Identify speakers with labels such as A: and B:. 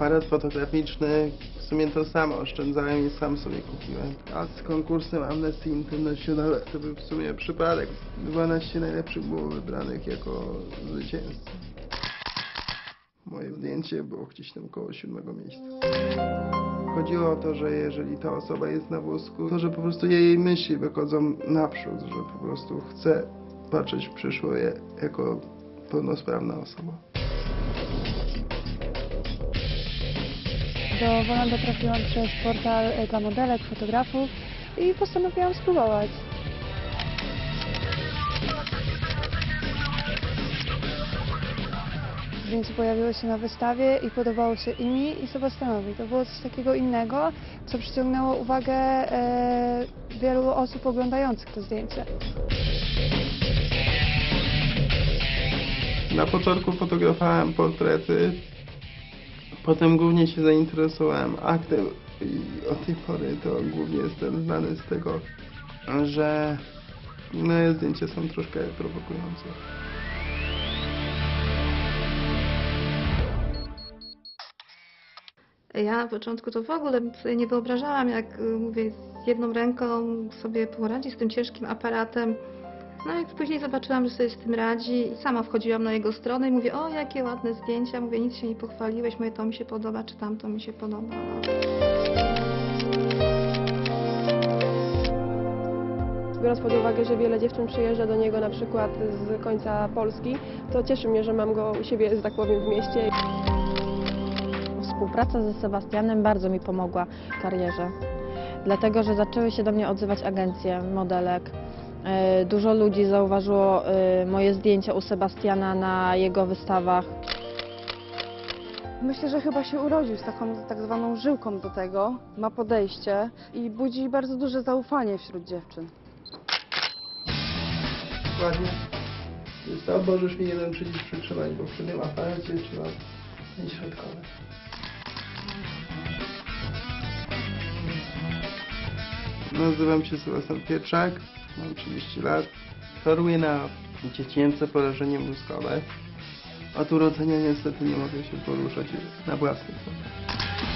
A: aparat fotograficzny, w sumie to sam oszczędzałem i sam sobie kupiłem. A z konkursem Amnesty International to był w sumie przypadek. 12 najlepszych było wybranych jako zwycięzcy. Moje zdjęcie było gdzieś tam koło siódmego miejsca. Chodziło o to, że jeżeli ta osoba jest na wózku, to że po prostu jej myśli wychodzą naprzód, że po prostu chce patrzeć w przyszłość jako pełnosprawna osoba.
B: Do Wolanda trafiłam przez portal e, dla modelek, fotografów i postanowiłam spróbować. Zdjęcie pojawiło się na wystawie i podobało się i mi, i Sebastianowi. To było coś takiego innego, co przyciągnęło uwagę e, wielu osób oglądających to zdjęcie.
A: Na początku fotografowałem portrety, potem głównie się zainteresowałem aktem i od tej pory to głównie jestem znany z tego, że moje zdjęcia są troszkę prowokujące.
C: Ja na początku to w ogóle sobie nie wyobrażałam, jak y, mówię, z jedną ręką sobie poradzić z tym ciężkim aparatem. No jak później zobaczyłam, że sobie z tym radzi i sama wchodziłam na jego stronę i mówię, o jakie ładne zdjęcia, mówię, nic się nie pochwaliłeś, mówię, to mi się podoba, czy tamto mi się podoba.
D: Biorąc pod uwagę, że wiele dziewczyn przyjeżdża do niego na przykład z końca Polski, to cieszy mnie, że mam go u siebie, że tak powiem, w mieście.
E: Współpraca ze Sebastianem bardzo mi pomogła w karierze, dlatego że zaczęły się do mnie odzywać agencje modelek. E, Dużo ludzi zauważyło e, moje zdjęcia u Sebastiana na jego wystawach.
B: Myślę, że chyba się urodził z taką tak zwaną żyłką do tego, ma podejście i budzi bardzo duże zaufanie wśród dziewczyn.
A: Ładnie. Możesz mi jeden przycisk przytrzymać, bo przy tym aparacie trzeba mieć środkowy. Nazywam się Sebastian Pietrzak, mam 30 lat. Choruję na dziecięce porażenie mózgowe. Od urodzenia niestety nie mogę się poruszać na własnych nogach.